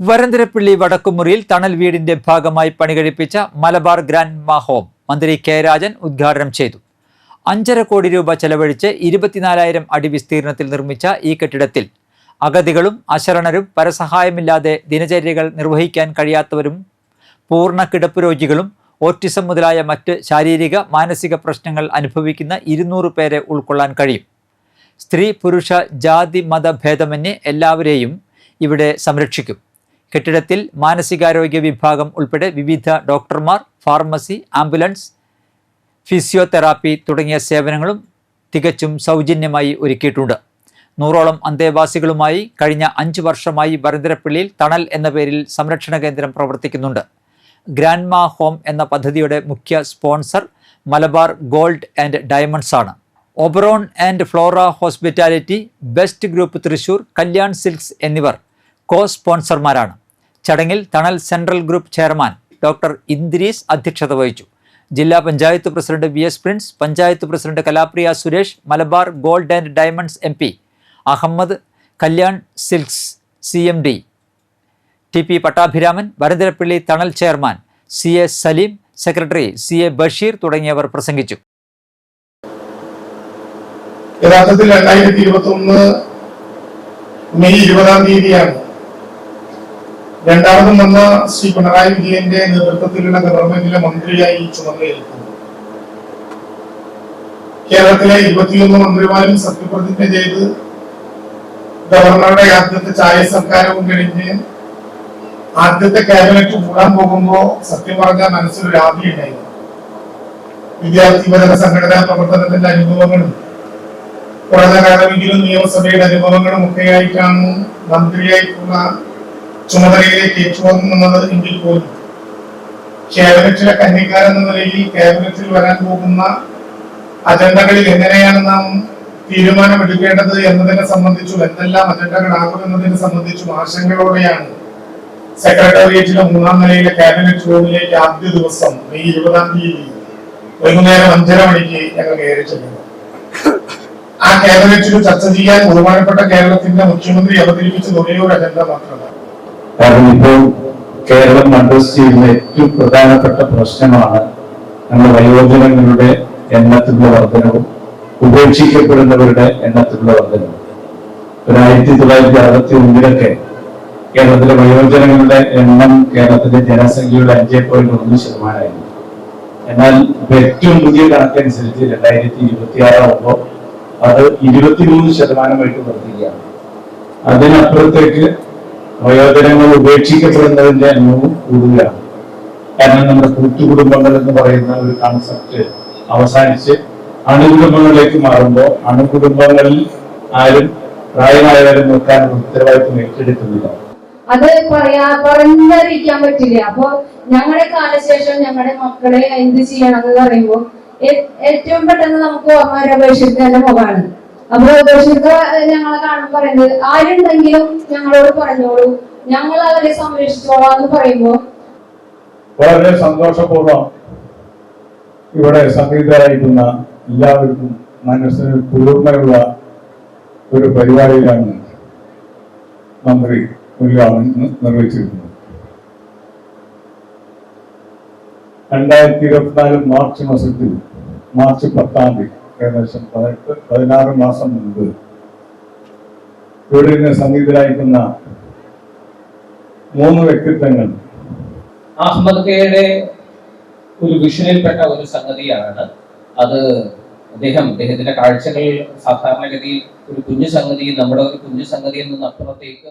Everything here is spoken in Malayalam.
വരന്തരപ്പള്ളി വടക്കുമുറിയിൽ തണൽ വീടിന്റെ ഭാഗമായി പണികഴിപ്പിച്ച മലബാർ ഗ്രാൻഡ് മാ ഹോം മന്ത്രി കെ രാജൻ ഉദ്ഘാടനം ചെയ്തു. അഞ്ചര കോടി രൂപ ചെലവഴിച്ച് ഇരുപത്തിനാലായിരം അടി വിസ്തീർണത്തിൽ നിർമ്മിച്ച ഈ കെട്ടിടത്തിൽ അഗതികളും അശരണരും പരസഹായമില്ലാതെ ദിനചര്യകൾ നിർവഹിക്കാൻ കഴിയാത്തവരും പൂർണ കിടപ്പ് രോഗികളും ഓട്ടിസം മുതലായ മറ്റ് ശാരീരിക മാനസിക പ്രശ്നങ്ങൾ അനുഭവിക്കുന്ന ഇരുന്നൂറ് പേരെ ഉൾക്കൊള്ളാൻ കഴിയും. സ്ത്രീ പുരുഷ ജാതി മത ഭേദമന്യേ എല്ലാവരെയും ഇവിടെ സംരക്ഷിക്കും. കെട്ടിടത്തിൽ മാനസികാരോഗ്യ വിഭാഗം ഉൾപ്പെടെ വിവിധ ഡോക്ടർമാർ ഫാർമസി ആംബുലൻസ് ഫിസിയോതെറാപ്പി തുടങ്ങിയ സേവനങ്ങളും തികച്ചും സൗജന്യമായി ഒരുക്കിയിട്ടുണ്ട്. നൂറോളം അന്തേവാസികളുമായി കഴിഞ്ഞ അഞ്ച് വർഷമായി വരന്തരപ്പള്ളിയിൽ തണൽ എന്ന പേരിൽ സംരക്ഷണ കേന്ദ്രം പ്രവർത്തിക്കുന്നുണ്ട്. ഗ്രാൻഡ്മാ ഹോം എന്ന പദ്ധതിയുടെ മുഖ്യ sponsor Malabar gold and diamonds ആണ്. Oberon and Flora hospitality best group Thrissur Kalyan silks എന്നിവർ കോ സ്പോൺസർമാരാണ് ചടങ്ങിൽ Thanal central group chairman doctor Idris അധ്യക്ഷത വഹിച്ചു. ജില്ലാ panchayat president V S Prince panchayat president Kalapriya Suresh Malabar gold and diamonds M P Ahammed Kalyan silks C M D T P Pattabhiraman Varantharappilly Thanal chairman C A Saleem secretary C A Basheer തുടങ്ങിയവർ പ്രസംഗിച്ചു. യഥാർത്ഥത്തിൽ രണ്ടായിരത്തി ഇരുപത്തി ഒന്ന് മെയ് ഇരുപതാം തീയതിയാണ് രണ്ടാമതും വന്ന ശ്രീ പിണറായി വിജയന്റെ നേതൃത്വത്തിലുള്ള ഗവൺമെന്റിലെ മന്ത്രിയായി ചുമതലയേൽക്കുന്നു. കേരളത്തിലെ ഇരുപത്തിയൊന്ന് മന്ത്രിമാരും സത്യപ്രതിജ്ഞ ചെയ്ത് ഗവർണറുടെ ആദ്യത്തെ ചായ സർക്കാരവും കഴിഞ്ഞ് ആദ്യത്തെ ക്യാബിനറ്റ് കൂടാൻ പോകുമ്പോ സത്യം പറഞ്ഞാൽ മനസ്സിലൊരു ആദ്യം ഉണ്ടായിരുന്നു. വിദ്യാർത്ഥി വിതരണ സംഘടനാ പ്രവർത്തനത്തിന്റെ അനുഭവങ്ങളും കുറഞ്ഞ കാലമെങ്കിലും നിയമസഭയുടെ അനുഭവങ്ങളും ഒക്കെയായിട്ടാണ് മന്ത്രിയായിട്ടുള്ള ചുമതലയിലേക്ക് ഏറ്റുവാങ്ങുന്നത് എങ്കിൽ പോലും ക്യാബിനറ്റിലെ കന്നിക്കാരൻ എന്ന നിലയിൽ ക്യാബിനറ്റിൽ വരാൻ പോകുന്ന അജണ്ടകളിൽ എങ്ങനെയാണ് നാം തീരുമാനമെടുക്കേണ്ടത് എന്നതിനെ സംബന്ധിച്ചും എന്തെല്ലാം അജണ്ടകളാകും എന്നതിനെ സംബന്ധിച്ചും ആശങ്കകളോടെയാണ് സെക്രട്ടേറിയറ്റിലെ മൂന്നാം നിലയിലെ ക്യാബിനറ്റ് റൂമിലേക്ക് ആദ്യ ദിവസം മെയ് ഇരുപതാം തീയതി വൈകുന്നേരം അഞ്ചര മണിക്ക് ഞങ്ങൾ കയറി ചെല്ലുന്നത് ആ ക്യാബിനറ്റിൽ ചർച്ച ചെയ്യാൻ ബഹുമാനപ്പെട്ട കേരളത്തിന്റെ മുഖ്യമന്ത്രി അവതരിപ്പിച്ചത് ഒരേ ഒരു അജണ്ട മാത്രമാണ്. കാരണം ഇപ്പോൾ കേരളം അഡ്രസ് ചെയ്യുന്ന ഏറ്റവും പ്രധാനപ്പെട്ട പ്രശ്നമാണ് നമ്മുടെ വയോജനങ്ങളുടെ എണ്ണത്തിലുള്ള വർധനവും ഉപേക്ഷിക്കപ്പെടുന്നവരുടെ എണ്ണത്തിലുള്ള വർധനവും. ഒരു ആയിരത്തി തൊള്ളായിരത്തി അറുപത്തി ഒന്നിലൊക്കെ കേരളത്തിലെ വയോജനങ്ങളുടെ എണ്ണം കേരളത്തിലെ ജനസംഖ്യയുടെ അഞ്ചേ പോയിന്റ് ഒന്ന് ശതമാനമായിരുന്നു. എന്നാൽ ഏറ്റവും പുതിയ കണക്കനുസരിച്ച് രണ്ടായിരത്തി ഇരുപത്തി ആറാകുമ്പോൾ അത് ഇരുപത്തിമൂന്ന് ശതമാനമായിട്ട് വർദ്ധിക്കുകയാണ്. അതിനപ്പുറത്തേക്ക് വയോജനങ്ങൾ ഉപേക്ഷിക്കപ്പെടുന്നതിന്റെ എണ്ണവും കൂടുതലാണ്. കാരണം നമ്മുടെ കൂട്ടുകുടുംബങ്ങൾ എന്ന് പറയുന്ന ഒരു കൺസെപ്റ്റ് അവസാനിച്ച് അണുകുടുംബങ്ങളിലേക്ക് മാറുമ്പോൾ അണുകുടുംബങ്ങളിൽ ആരും പ്രായമായവരെ നോക്കാനുള്ള ഉത്തരവാദിത്വം ഏറ്റെടുക്കുന്നില്ല. അത് പറയാ പറഞ്ഞറിയിക്കാൻ പറ്റില്ല. അപ്പൊ ഞങ്ങളുടെ കാലശേഷം ഞങ്ങളുടെ മക്കളെ എന്ത് ചെയ്യണം എന്ന് പറയുമ്പോൾ ഏറ്റവും പെട്ടെന്ന് നമുക്ക് ഓർമ്മ ബഷീർഖാന്റെ മുഖമാണ് അപ്പൊ ഞങ്ങളെ കാണാൻ പറയുന്നത് ആരുണ്ടെങ്കിലും ഞങ്ങളോട് പറഞ്ഞോളൂ. ഞങ്ങൾ അവരെ സംരക്ഷിച്ചോളാം എന്ന് പറയുമ്പോ വളരെ സന്തോഷപൂർവം ഇവിടെ സംഗീതരായിരിക്കുന്ന എല്ലാവർക്കും മനസ്സിന് കുളിർമയുള്ള ഒരു പരിപാടിയിലാണ് മന്ത്രി ഉദ്ഘാടനം നിർവഹിച്ചിരുന്നത് രണ്ടായിരത്തി ഇരുപത്തിനാല് മാർച്ച് മാസത്തിൽ മാർച്ച് പത്താം തീയതി ഏകദേശം പതിനെട്ട് പതിനാറ് മാസം മുൻപ് ഇവിടെ നിന്ന് സംഗീതരായിരിക്കുന്ന മൂന്ന് വ്യക്തിത്വങ്ങൾ അഹമ്മദ് കെയുടെ ഒരു വിഷനിൽപ്പെട്ട ഒരു സംഗതിയാണ്. അത് അദ്ദേഹം അദ്ദേഹത്തിന്റെ കാഴ്ചകൾ സാധാരണഗതിയിൽ ഒരു കുഞ്ഞു സംഗതി നമ്മുടെ ഒരു കുഞ്ഞു സംഗതിയിൽ നിന്ന് അപ്പുറത്തേക്ക്